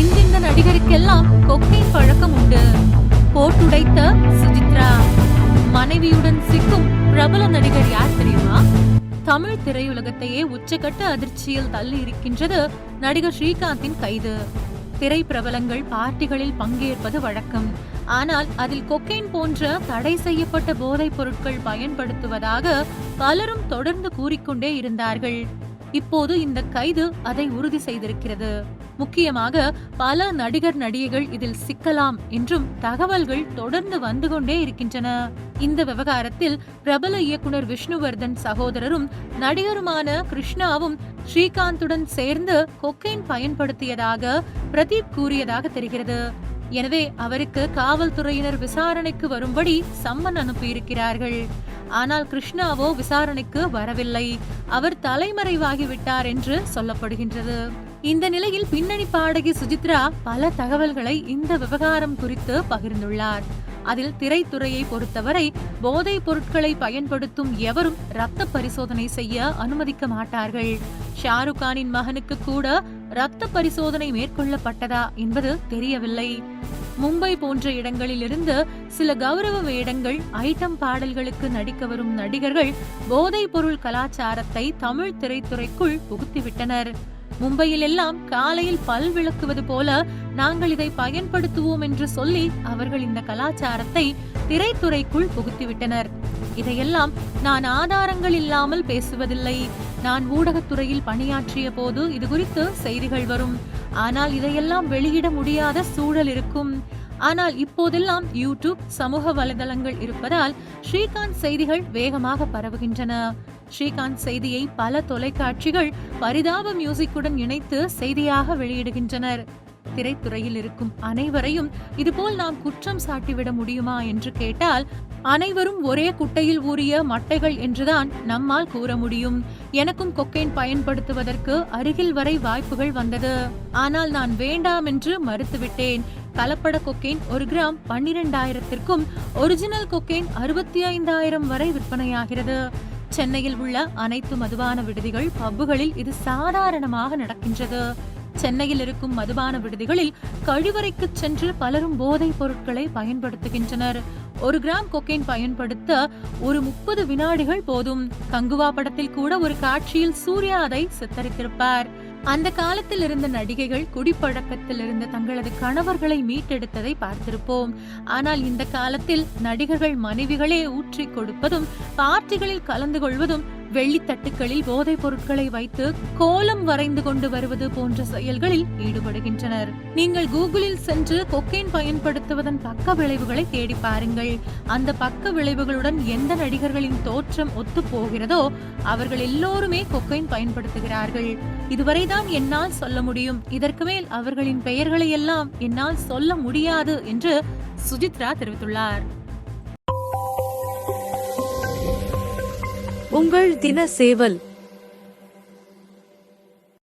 இந்திந்த நடிகருக்கெல்லாம் cocaine பழக்கம் உண்டு. போட்டுடைத்த சுஜித்ரா. மனைவியுடன் சிக்கும் பிரபல நடிகர் யார் தெரியுமா? தமிழ் திரையுலகத்தையே உச்சகட்ட அதிர்ச்சியில் தள்ளி இருக்கின்றது நடிகர் ஸ்ரீகாந்தின் கைது. திரை பிரபலங்கள் பார்ட்டிகளில் பங்கேற்பது வழக்கம். ஆனால் அதில் கொக்கைன் போன்ற தடை செய்யப்பட்ட போதைப் பொருட்கள் பயன்படுத்துவதாக பலரும் தொடர்ந்து கூறிக்கொண்டே இருந்தார்கள். இப்போது இந்த கைது அதை உறுதி செய்திருக்கிறது. முக்கியமாக பல நடிகர் நடிகைகள் இதில் சிக்கலாம் என்றும் தகவல்கள் தொடர்ந்து வந்து கொண்டே இருக்கின்றன. இந்த விவகாரத்தில் பிரபல இயக்குனர் விஷ்ணுவர்தன் சகோதரரும் நடிகருமான கிருஷ்ணாவும் ஸ்ரீகாந்துடன் சேர்ந்து கொக்கைன் பயன்படுத்தியதாக பிரதீப் கூறியதாக தெரிகிறது. எனவே அவருக்கு காவல்துறையினர் விசாரணைக்கு வரும்படி சம்மன் அனுப்பியிருக்கிறார்கள். ஆனால் கிருஷ்ணாவோ விசாரணைக்கு வரவில்லை. அவர் தலைமறைவாகிவிட்டார் என்று சொல்லப்படுகின்றது. இந்த நிலையில் பின்னணி பாடகி சுஜித்ரா பல தகவல்களை இந்த விவகாரம் குறித்து பகிர்ந்துள்ளார். அதில் திரைத்துறையை பொறுத்தவரை போதைப் பொருட்களை பயன்படுத்தும் எவரும் ரத்த பரிசோதனை செய்ய அனுமதிக்க மாட்டார்கள். ஷாருக் கானின் மகனுக்கு கூட ரத்த பரிசோதனை மேற்கொள்ளப்பட்டதா என்பது தெரியவில்லை. மும்பை போன்ற இடங்களிலிருந்து சில கௌரவ வேடங்கள் ஐட்டம் பாடல்களுக்கு நடிக்க வரும் நடிகர்கள் போதைப் பொருள் கலாச்சாரத்தை தமிழ் திரைத்துறைக்குள் புகுத்திவிட்டனர். மும்பையில் எல்லாம் காலையில் பல் விளக்குவது போல நாங்கள் இதை பயன்படுத்துவோம் என்று சொல்லி அவர்கள் இந்த கலாச்சாரத்தை திரைத்துறைக்குள் புகுத்திவிட்டனர். இதையெல்லாம் நான் ஆதாரங்கள் இல்லாமல் பேசுவதில்லை. நான் ஊடகத்துறையில் பணியாற்றிய போது இது குறித்து செய்திகள் வரும். ஆனால் இதையெல்லாம் வெளியிட முடியாத சூழல் இருக்கும். ஆனால் இப்போதெல்லாம் யூடியூப் சமூக வலைதளங்கள் இருப்பதால் ஸ்ரீகாந்த் செய்திகள் வேகமாக பரவுகின்றன. ஸ்ரீகாந்த் செய்தியை பல தொலைக்காட்சிகள் பரிதாப மியூசிக்குடன் இணைத்து செய்தியாக வெளியிடுகின்றனர். திரைத்துறையில் இருக்கும் அனைவரையும் இதுபோல் நாம் குற்றம் சாட்டிவிட முடியுமா என்று கேட்டால் அனைவரும் ஒரே குட்டையில் ஊறிய மட்டைகள் என்றுதான் நம்மால் கூற முடியும். எனக்கும் கொக்கைன் பயன்படுத்துவதற்கு அருகில் வரை வாய்ப்புகள் வந்தது. ஆனால் நான் வேண்டாம் என்று மறுத்துவிட்டேன். கலப்பட கொக்கைன் ஒரு கிராம் பன்னிரெண்டாயிரத்திற்கும் ஒரிஜினல் கொக்கைன் அறுபத்தி ஐந்தாயிரம் வரை விற்பனையாகிறது. சென்னையில் உள்ள அனைத்து மதுபான விடுதிகள் பப்புகளில் இது சாதாரணமாக நடக்கின்றது. சென்னையில் இருக்கும் மதுபான விடுதிகளில் கழிவறைக்கு சென்று பலரும் போதைப் பொருட்களை பயன்படுத்துகின்றனர். ஒரு கிராம் கொக்கைன் பயன்படுத்த ஒரு முப்பது வினாடிகள் போதும். கங்குவா படத்தில் கூட ஒரு காட்சியில் சூர்யா அதை சித்தரித்திருப்பார். அந்த காலத்தில் இருந்த நடிகைகள் குடிப்பழக்கத்தில் இருந்த தங்களது கணவர்களை மீட்டெடுத்ததை பார்த்திருப்போம். ஆனால் இந்த காலத்தில் நடிகர்கள் மனைவிகளே ஊற்றி கொடுப்பதும் பார்ட்டிகளில் கலந்து கொள்வதும் வெள்ளித்தட்டுக்களில் போதைப் பொருட்களை வைத்து கோலம் வரைந்து கொண்டு வருவது போன்ற செயல்களில் ஈடுபடுகின்றனர். நீங்கள் கூகுளில் சென்று கொக்கைன் பயன்படுத்துவதன் பக்க விளைவுகளை தேடி பாருங்கள். அந்த பக்க விளைவுகளுடன் எந்த நடிகர்களின் தோற்றம் ஒத்து போகிறதோ அவர்கள் எல்லோருமே கொக்கைன் பயன்படுத்துகிறார்கள். இதுவரைதான் என்னால் சொல்ல முடியும். இதற்கு மேல் அவர்களின் பெயர்களை எல்லாம் என்னால் சொல்ல முடியாது என்று சுஜித்ரா தெரிவித்துள்ளார். உங்கள் தின சேவல்